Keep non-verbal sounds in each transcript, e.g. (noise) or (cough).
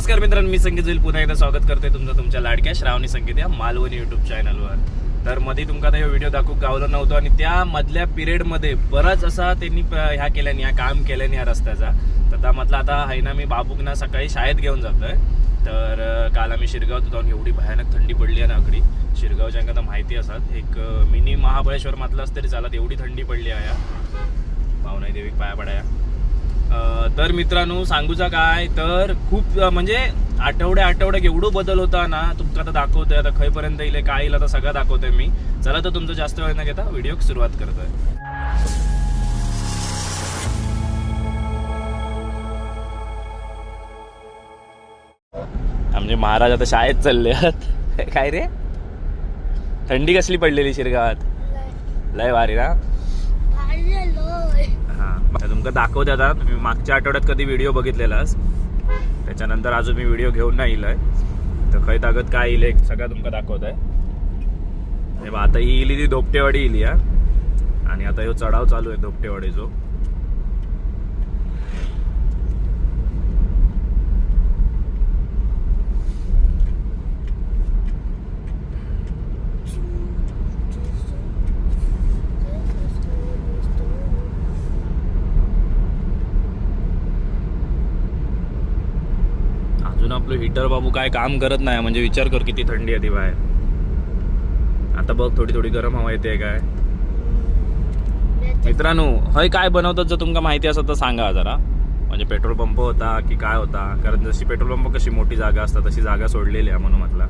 नमस्कार मित्रांनो मी संगीत जोईल पुन्हा एकदा स्वागत करते तुमचं तुमच्या लाडक्या श्रावणी संगीत या मालवणी युट्यूब चॅनलवर तर मध्ये तुमका आता हे व्हिडिओ दाखवू गावलं नव्हतो आणि त्या मधल्या पिरियडमध्ये बराच असा त्यांनी ह्या केल्याने ह्या काम केल्याने या रस्त्याचा. तर त्यामधला आता आहे ना मी बाबूकना सकाळी शाळेत घेऊन जातोय. तर काल आम्ही शिरगाव जाऊन एवढी भयानक थंडी पडली आहे ना आकडी. शिरगावच्या अंगात माहिती असतात. एक मिनी महाबळेश्वर मातलाच तरी चालत एवढी थंडी पडली आहे पावनाई देवीक पाया पडाया. तर मित्रांनो सांगूचा काय? तर खूप म्हणजे आठवड्या आठवड्याक एवढं बदल होता ना तुमका आता दाखवतोय आता खयपर्यंत येईल काय येईल आता सगळं दाखवतोय मी. चला तर तुमचं जास्त वेळ न घेता व्हिडिओ सुरुवात करतोय. आमचे महाराज आता शाळेत चालले आहेत. (laughs) काय रे? थंडी कसली पडलेली शिरगावात? लय भारी ना? तुमका दाखवते आता. तुम्ही मागच्या आठवड्यात कधी व्हिडिओ बघितलेलास? त्याच्यानंतर अजून मी व्हिडिओ घेऊन नाही इलाय. तर खय तागत काय येईल एक सगळं तुमका दाखवत आहे आता ही इली ती धोपटेवाडी इली या आणि आता ह्यो चढाव चालू आहे धोपटेवाडीचो अजून आपलं हिटर बाबू काय काम करत नाही म्हणजे विचार कर किती थंडी आहे ती बाहेर. आता बघ थोडी थोडी गरम हवा येते काय. मित्रांनो हय काय बनवतात जर तुमका माहिती असत तर सांगा जरा. म्हणजे पेट्रोल पंप होता की काय होता? कारण जशी पेट्रोल पंप कशी मोठी जागा असतात तशी जागा सोडलेली आहे म्हणून म्हटलं.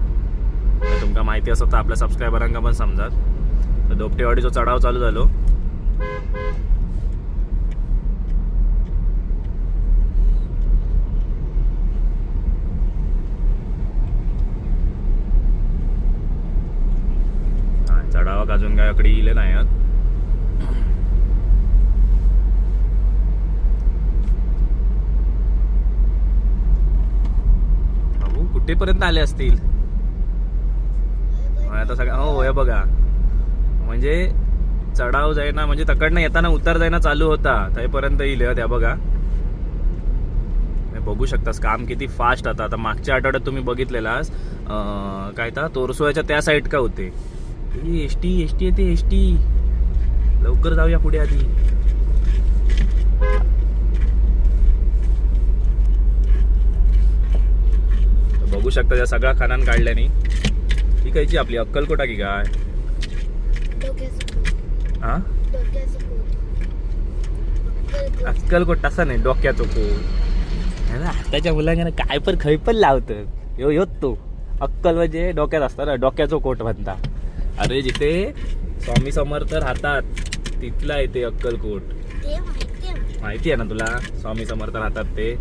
तर तुमका माहिती असत तर आपल्या सबस्क्रायबरांका पण समजात तर दोपटेवाडीचा चढाव चालू झालो हा, चढावाक अजून काय अकडे इले नाही आहेत. कुठेपर्यंत आले असतील? आता सगळं हो हे बघा. म्हणजे चढाव जाईना म्हणजे तकडनं येताना उतार जाईना चालू होता. त्यापर्यंत येईल त्या बघा. बघू शकतास काम किती फास्ट आता. आता मागच्या आठवड्यात तुम्ही बघितलेलास काय तर तोरसोयाच्या त्या साईड का होते? एस टी एस टी येते एस टी लवकर जाऊया पुढे आधी. बघू शकता त्या सगळ्या खानान काढल्याने. ही कायची आपली अक्कलकोटा की काय? हा? अक्कलकोट तसा नाही डोक्याचो कोट आताच्या मुलांना काय पण खै पण लावतं. यो योच तो. अक्कल म्हणजे डोक्यात असतं ना डोक्याचो कोट म्हणता. अरे जिथे स्वामी समर्थ राहतात तिथला येते अक्कलकोट. माहिती आहे ना तुला? स्वामी समर्थ राहतात ते.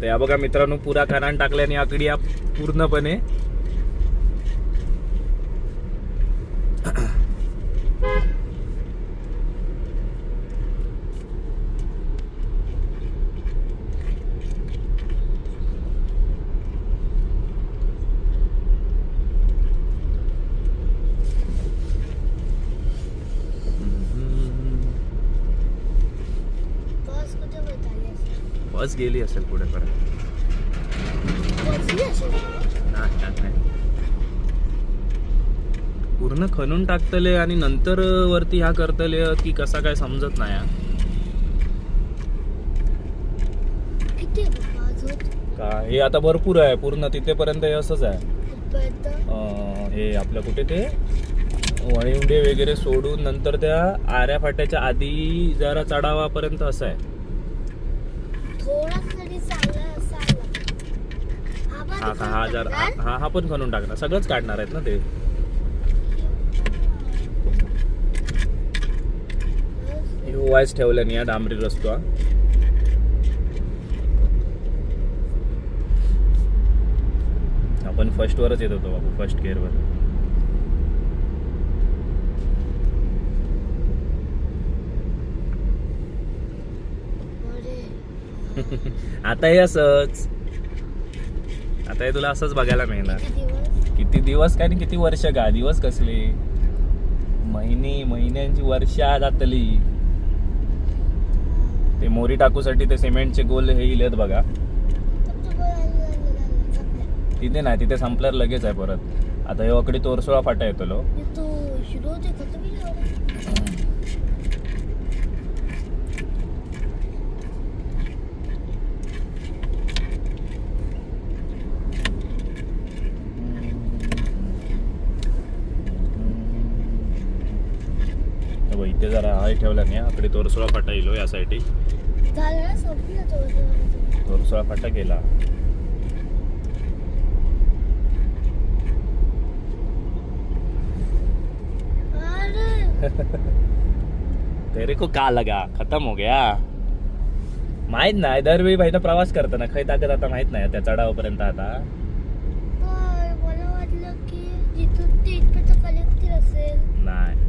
तर या बघा मित्रांनो पुरा खानान टाकल्याने आकडी या पूर्णपणे बस गेली असेल पुढे परत. पूर्ण खणून टाकतले आणि नंतर वरती ह्या करतले की कसा काय समजत नाही हा. का हे आता भरपूर आहे. पूर्ण तिथेपर्यंत हे असंच आहे. हे आपलं कुठे ते? वणिवडे वगैरे सोडून नंतर त्या आऱ्या फाट्याच्या आधी जरा चढावापर्यंत असं आहे. हा हा हा जरा हा- हा पण खणून टाकणार. सगळंच काढणार आहेत ना ते? वायच ठेवल्याने या डांबरी रस्तो. आपण फर्स्ट वरच येत होतो बाबू फर्स्ट गिअरवर (laughs) आता हे असंच. आता हे तुला असंच बघायला मिळणार. किती दिवस? काय किती वर्ष का दिवस कसले? महिनी महिन्यांची वर्षा जातली ते मोरी टाकूसाठी ते सिमेंटचे गोल हे इलेत बघा. तिथे नाही तिथे संपल्यावर लगेच आहे परत. आता हे अकडी तोरसोळा फाटा येतो तो हे जरा ठेवला नाही अकडे तोरसोळा फाटा येलो या साईडी झालं ना संपलं तो तोरसोळा फाटा. गेला. अरे. (laughs) तेरे को का लगा? खतम हो गया. माहीत नाही दरवेळी भाई प्रवास करताना खै ताकद आता माहीत नाही त्या चढावापर्यंत आता. पण मला वाटलं की जिथून ते इथपर्यंत कलेक्टर असेल. नाही.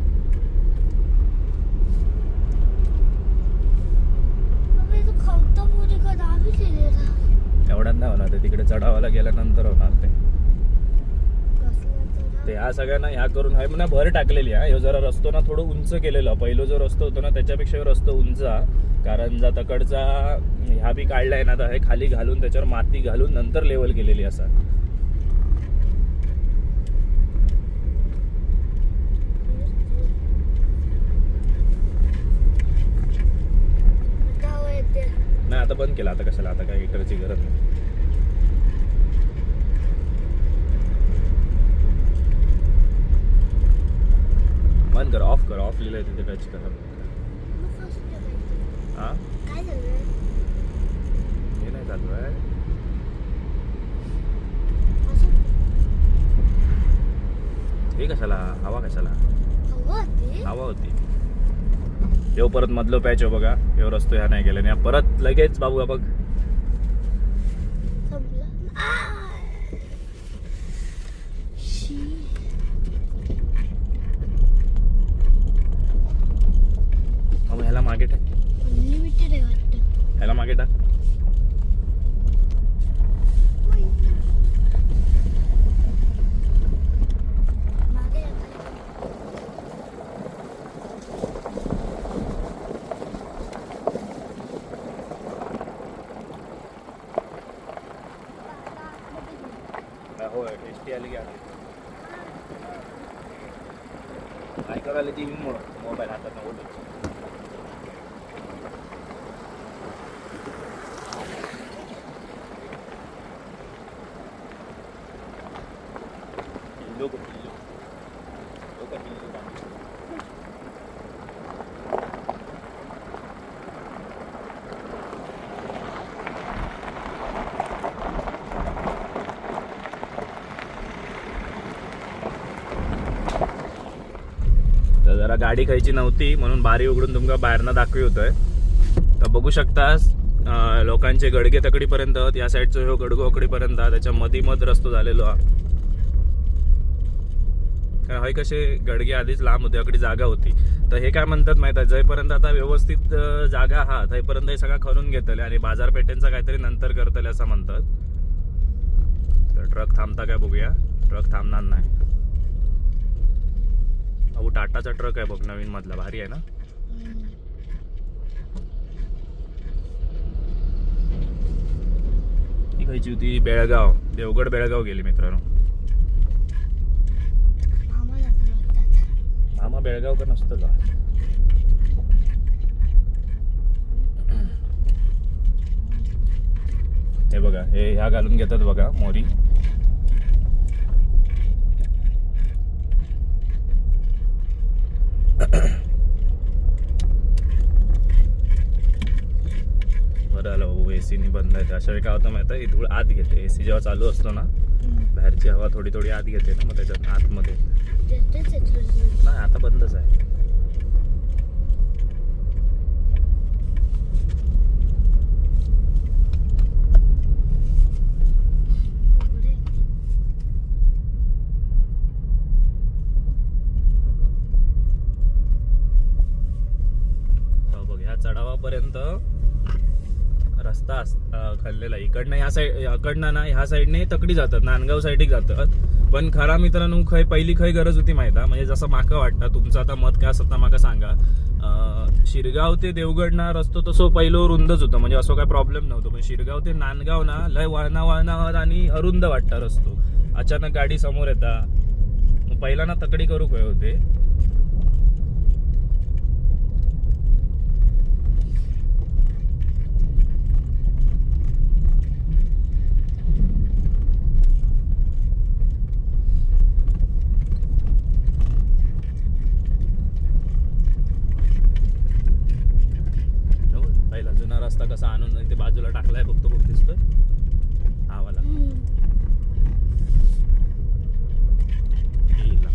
नाही होणार ते तिकडे चढावाला गेल्यानंतर होणार ते. ते ह्या सगळ्यांना ह्या करून आहे म्हणा भर टाकलेली हा ह्यो जरा रस्तो ना थोडं उंच केलेलं. पहिलो जो रस्तो होतो ना त्याच्यापेक्षा ह्यो रस्तो उंच. कारण जा तकडचा ह्या बी काढलाय ना तर हे खाली घालून त्याच्यावर माती घालून नंतर लेवल केलेली असा गाव येते नाही आता बंद केला आता कशाला? आता काय हिटरची गरज नाही. बंद कर ऑफ कर ऑफ लिहिलंय तिथे टच कर? हा? हे नाही चालू आहे. हे कशाला? हवा कशाला? हवा होती. ह्यो परत मधलो पॅच हो बघा. ह्यो रस्तो ह्या नाही गेला. आणि परत लगेच बाबू हा बघ संपलं आ! शी. मग ह्याला मागे टाक अनलिमिटेड आहे वाटतं ह्याला मागे टाक मागे या खाली. हो टेस्टी आली की आली काय करायला ती मोबाईल हातात ओढून पिल्लू को पिल्लू पिल्लू का पिल्लू का. तर जरा गाडी खायची नव्हती म्हणून बारी उघडून तुमका बाहेरनं दाखवी होतोय तर बघू शकतास लोकांचे गडगे तकडीपर्यंत या साईडचं ह्यो गडगो अकडीपर्यंत हा. त्याच्या मधी मध रस्तो झालेलो हा. कारण हय कसे? गडगे आधीच लांब होते अकडी जागा होती. तर हे काय म्हणतात माहिती आहे? जयपर्यंत आता व्यवस्थित जागा हा थंयपर्यंत हे सगळं खरून घेतले आणि बाजारपेठेंचा काहीतरी नंतर करतले असं म्हणतात. तर ट्रक थांबता काय बघूया. ट्रक थांबणार नाही. अहो टाटाचा ट्रक आहे बघ नवीन मधला भारी आहे ना. ती खायची होती बेळगाव देवगड बेळगाव गेली मित्रांनो. मामा बेळगाव का नसतं का? हे बघा हे ह्या घालून घेतात बघा मोरी बरं आलं भाऊ एसी नी बंद आहे. अशा वेळी काय होतं माहिती आहे? धूळ आत घेते. एसी जेव्हा चालू असतो ना बाहेरची हवा थोडी थोडी आत घेते ना मग त्याच्यात आतमध्ये. नाही आता बंदच आहे. हो बघ ह्या चढावापर्यंत रस्ता खाल्लेला इकडनं ह्या साईड इकडनं ना ह्या साईडने तकडी जातात नांदगाव साईडही जातात. पण खरा मित्रांनो खय पहिली खंय गरज होती माहिती आहे? म्हणजे जसं माका वाटतं तुमचं आता मत काय असतं माका सांगा. शिरगाव ते देवगड ना रस्तो तसो पहिलो रुंदच होतं. म्हणजे असं काय प्रॉब्लेम नव्हतं. पण शिरगाव ते नांदगाव ना लय वळणा वळणा आणि अरुंद वाटता रस्तो. अचानक गाडी समोर येता. पहिला ना तकडी करू काय होते हो, पहिला जुना रस्ता कसा आणून इथे बाजूला टाकलाय बघतो बघ दिसतोय हा वाला येईल.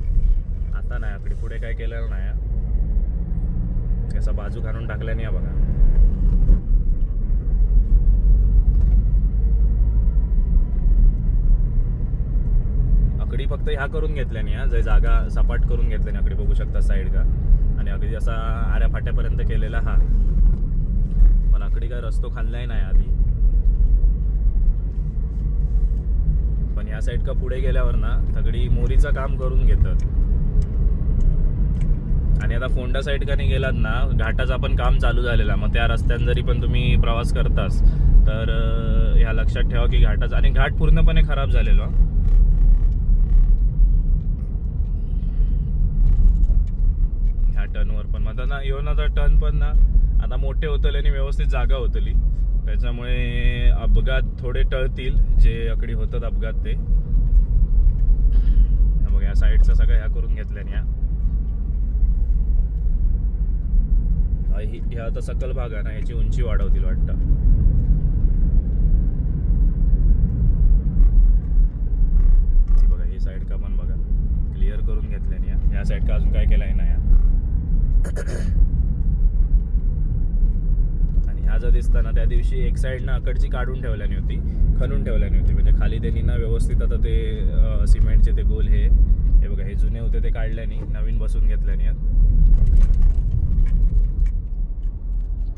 आता नाही आकडे पुढे काय केलेलं नाही हा. असा बाजू घालून टाकल्याने या बघा. आकडी फक्त ह्या करून घेतल्याने हा जे जागा सपाट करून घेतल्याने अकडी बघू शकता साईड का आणि अगदी असा आऱ्या फाट्यापर्यंत केलेला हा. पण आकडी काय रस्तो खाल्लाय नाही आधी. पण या साईड का पुढे गेल्यावर ना सगळी मोरीचं काम करून घेतात आणि आता फोंडा साईड का गेलात ना घाटाचं पण काम चालू झालेला मग त्या रस्त्यानं जरी पण तुम्ही प्रवास करतास तर ह्या लक्षात ठेवा की घाटाचा आणि घाट पूर्णपणे खराब झालेलो ह्या टर्नवर पण. आता ना येऊन आता टर्न पण ना आता मोठे होतले आणि व्यवस्थित जागा होतली. त्याच्यामुळे अपघात थोडे टळतील जे अकडी होतात अपघात ते. बघा बघ या साईडचा सगळं ह्या करून घेतल्या या हा, हि- ह्या आता सकल भाग आहे ना याची उंची वाढवतील वाटतं. बघा ही साईड का पण बघा. क्लिअर करून घेतल्याने या. या साईड का अजून काय केलंय ना या. आणि ह्या जर दिसताना त्या दिवशी एक साईड ना अकडची काढून ठेवल्याने होती खणून ठेवल्याने होती. म्हणजे खाली त्यांनी ना व्यवस्थित आता ते सिमेंटचे ते गोल हे हे बघा हे जुने होते ते काढल्याने नवीन बसून घेतल्याने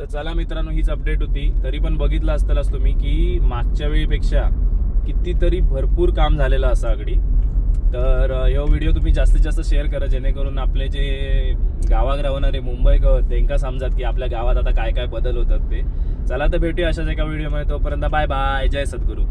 तर चला मित्रांनो हीच अपडेट होती. तरी पण बघितलं असतालच तुम्ही की मागच्या वेळीपेक्षा कितीतरी भरपूर काम झालेलं असं अगडी तर अं, ह्यो व्हिडिओ तुम्ही जास्तीत जास्त शेअर करा जेणेकरून आपले जे गावात राहणारे मुंबई त्यांका समजात की आपल्या गावात आता काय काय बदल होतात ते. चला तर भेटूया अशाच एका व्हिडिओमध्ये तोपर्यंत बाय बाय जय सद्गुरू.